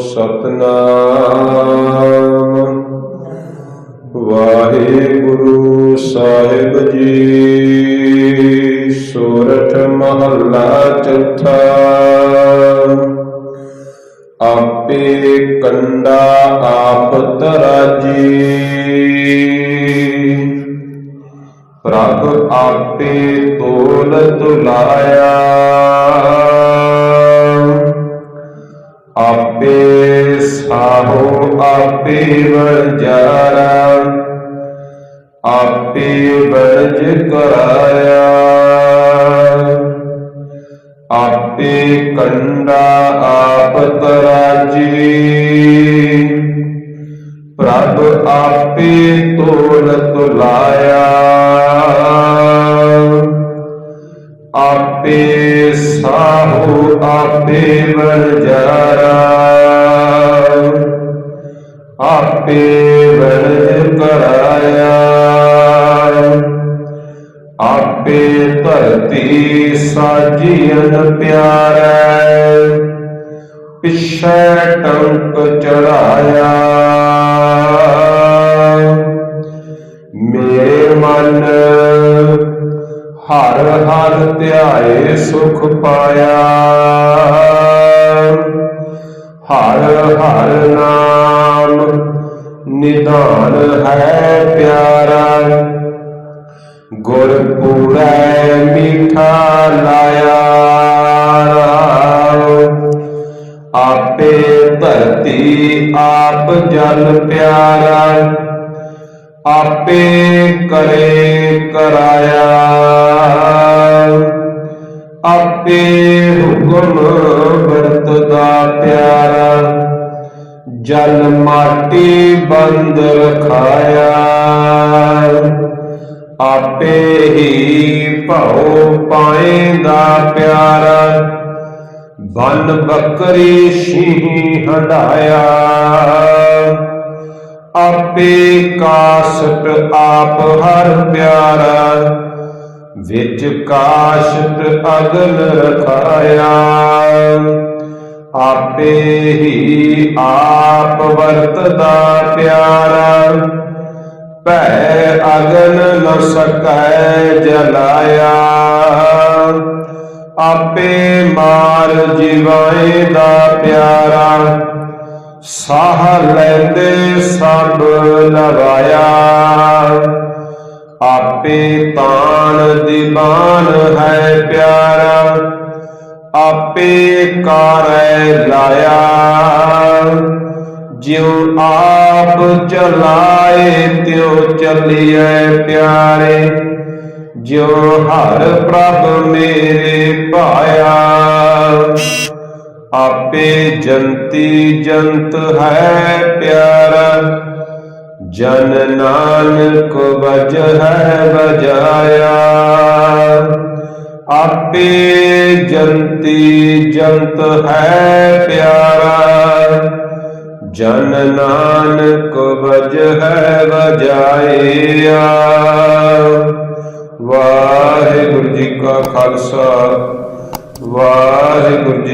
ਸਤਨਾਮ। ਵਾਹਿਗੁਰੂ ਸਾਹਿਬ ਜੀ ਸੋਰਠ ਮਹੱਲਾ ਚੌਥਾ। ਆਪੇ ਕੰਡਾ ਆਪ ਤਰਾਜੀ। ਪ੍ਰਭ ਆਪੇ ਤੋਲ ਤੁਲਾਇਆ ਸਾਹੋ ਆਪੇ ਵਰਜਾਰਾ, ਆਪੇ ਵਰਜ ਕਰਾਇਆ। ਆਪੇ ਕੰਡਾ ਆਪ ਤਰਾਜੀ, ਪ੍ਰਭ ਆਪੇ ਤੋਲ ਤੁਲਾਇਆ। ਆਪੇ ਸਾਹੋ ਆਪੇ ਵਰਜਾਰਾ ਆਪੇ ਵਰਜ ਕਰਾਇਆ। ਆਪੇ ਧਰਤੀ ਸਾਜੀਨ ਪਿਆਰੈ। ਪਿਛੈ ਟੰਕ ਚੜਾਇਆ। ਮੇਰੇ ਮਨ ਹਰ ਹਰ ਧਿਆਏ ਸੁਖ ਪਾਇਆ। ਹਰ ਹਰ ਨਾਮ ਨਿਧਾਨ ਹੈ ਪਿਆਰਾ। ਗੁਰ ਪੂਰੈ ਮੀਠਾ ਲਾਇਆ ਆਪੇ ਧਰਤੀ ਆਪ ਜਲ ਪਿਆਰਾ। ਆਪੇ ਕਰੇ ਕਰਾਇਆ। ਆਪੇ ਹੁਕਮ ਵਰਤਦਾ ਜਲ ਮਾਟੀ ਬੰਦ ਰਖਾਇਆ। ਆਪੇ ਹੀ ਭਉ ਪਾਏਂਦਾ ਪਿਆਰਾ। ਬਨ ਬੱਕਰੀ ਸ਼ੀਹੀ ਹੰਡਾਇਆ ਆਪੇ ਕਾਸ਼ਟ ਆਪ ਹਰ ਪਿਆਰਾ। ਵਿੱਚ ਕਾਸ਼ਟ ਅਗਲ ਰਖਾਇਆ। ਆਪੇ ਹੀ ਆਪ ਵਰਤਦਾ ਪਿਆਰਾ। ਭੈ ਅਗਨ ਨ ਸਕੈ ਜਲਾਇਆ। ਆਪੇ ਮਾਰ ਜਿਵਾਏ ਦਾ ਪਿਆਰਾ। ਸਾਹ ਲੈਂਦੇ ਸਭ ਲਵਾਇਆ। ਆਪੇ ਤਾਣ ਦੀਵਾਨ ਹੈ ਪਿਆਰਾ। ਆਪੇ ਕਾਰੈ ਲਾਇਆ। ਜਿਉ ਆਪ ਚਲਾਏ, ਤਿਉ ਚੱਲੀਐ ਪਿਆਰੇ। ਜਿਉ ਹਰ ਪ੍ਰਭ ਮੇਰੇ ਭਾਇਆ ਆਪੇ ਜੰਤੀ ਜੰਤ ਹੈ ਪਿਆਰਾ। ਜਨ ਨਾਨਕ ਵਜ ਹੈ ਬਜਾਇਆ ਆਪੇ ਜੰਤੀ ਜੰਤ ਹੈ ਪਿਆਰਾ। ਜਨ ਨਾਨਕ ਵਜ ਹੈ ਵਜਾਇਆ। ਵਾਹਿਗੁਰੂ ਜੀ ਕਾ ਖਾਲਸਾ, ਵਾਹਿਗੁਰੂ ਜੀ